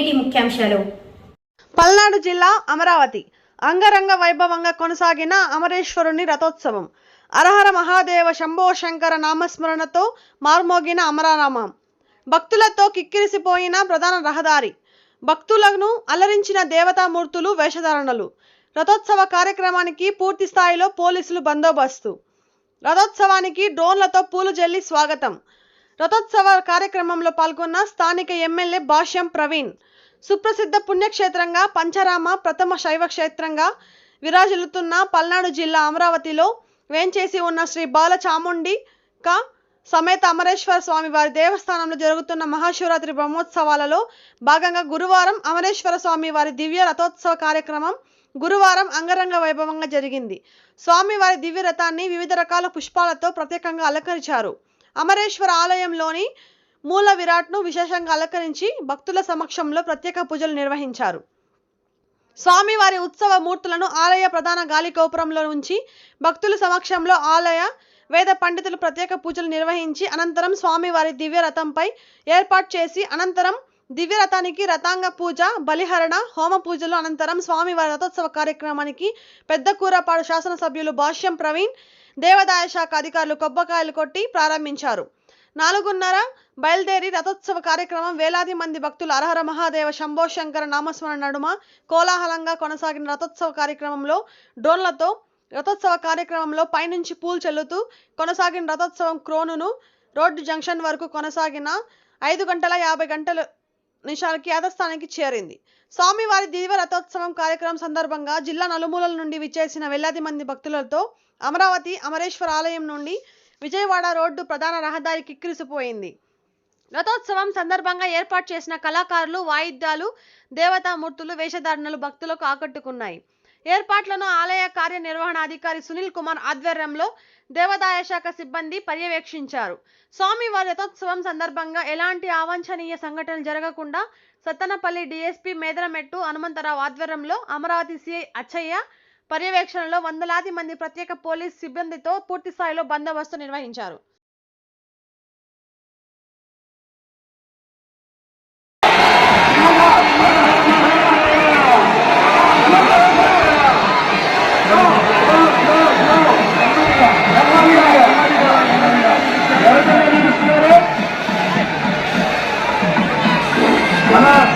ముఖ్యాంశాలు. పల్నాడు జిల్లా అమరావతి. అంగరంగ వైభవంగా కొనసాగిన అమరేశ్వరుని రథోత్సవం. అరహర మహాదేవ శంభో శంకర నామస్మరణతో మార్మోగిన అమరానామం భక్తులతో కిక్కిరిసిపోయిన ప్రధాన రహదారి. భక్తులను అలరించిన దేవతామూర్తులు వేషధారణలు. రథోత్సవ కార్యక్రమానికి పూర్తి స్థాయిలో పోలీసులు బందోబస్తు. రథోత్సవానికి డ్రోన్లతో పూలు జల్లి స్వాగతం. రథోత్సవ కార్యక్రమంలో పాల్గొన్న స్థానిక ఎమ్మెల్యే భాష్యం ప్రవీణ్. సుప్రసిద్ధ పుణ్యక్షేత్రంగా పంచరామ ప్రథమ శైవ క్షేత్రంగా విరాజిల్లుతున్న పల్నాడు జిల్లా అమరావతిలో వేంచేసి ఉన్న శ్రీ బాల చాముండి క. సమేత అమరేశ్వర స్వామి వారి దేవస్థానంలో జరుగుతున్న మహాశివరాత్రి బ్రహ్మోత్సవాలలో భాగంగా గురువారం అమరేశ్వర స్వామి వారి దివ్య రథోత్సవ కార్యక్రమం గురువారం అంగరంగ వైభవంగా జరిగింది. స్వామి వారి దివ్య రథాన్ని వివిధ రకాల పుష్పాలతో ప్రత్యేకంగా అలంకరించారు. అమరేశ్వర ఆలయంలోని మూల విరాట్ను విశేషంగా అలంకరించి భక్తుల సమక్షంలో ప్రత్యేక పూజలు నిర్వహించారు. స్వామివారి ఉత్సవ మూర్తులను ఆలయ ప్రధాన గాలి గోపురంలో ఉంచి భక్తుల సమక్షంలో ఆలయ వేద పండితులు ప్రత్యేక పూజలు నిర్వహించి అనంతరం స్వామివారి దివ్య రథంపై ఏర్పాటు చేసి అనంతరం దివ్య రథానికి రథాంగ పూజ బలిహరణ హోమ పూజలు అనంతరం స్వామివారి రథోత్సవ కార్యక్రమానికి పెద్ద కూరపాడు శాసనసభ్యులు భాష్యం ప్రవీణ్ దేవాదాయ శాఖ అధికారులు కొబ్బకాయలు కొట్టి ప్రారంభించారు. నాలుగున్నర బయలుదేరి రథోత్సవ కార్యక్రమం వేలాది మంది భక్తులు అరహర మహాదేవ శంభో శంకర నామస్మరణ నడుమ కోలాహలంగా కొనసాగిన రథోత్సవ కార్యక్రమంలో డ్రోన్లతో రథోత్సవ కార్యక్రమంలో పైనుంచి పూలు చెల్లుతూ కొనసాగిన రథోత్సవం క్రోనును రోడ్డు జంక్షన్ వరకు కొనసాగిన ఐదు గంటల యాభై గంటలు నిమిషాలకి యాదస్థానానికి చేరింది. స్వామివారి దివ్య రథోత్సవం కార్యక్రమం సందర్భంగా జిల్లా నలుమూలల నుండి విచ్చేసిన వేలాది మంది భక్తులతో అమరావతి అమరేశ్వర ఆలయం నుండి విజయవాడ రోడ్డు ప్రధాన రహదారి కిక్కిరిసిపోయింది. రథోత్సవం సందర్భంగా ఏర్పాటు చేసిన కళాకారులు వాయిద్యాలు దేవతామూర్తులు వేషధారణలు భక్తులకు ఆకట్టుకున్నాయి. ఏర్పాట్లను ఆలయ కార్యనిర్వహణాధికారి సునీల్ కుమార్ ఆధ్వర్యంలో దేవాదాయ శాఖ సిబ్బంది పర్యవేక్షించారు. స్వామివారి రథోత్సవం సందర్భంగా ఎలాంటి అవాంఛనీయ సంఘటనలు జరగకుండా సత్తనపల్లి డీఎస్పీ మేదరమెట్టు హనుమంతరావు ఆధ్వర్యంలో అమరావతి సిఐ అచ్చయ్య పర్యవేక్షణలో వందలాది మంది ప్రత్యేక పోలీస్ సిబ్బందితో పూర్తి స్థాయిలో బందోబస్తు నిర్వహించారు. 咱们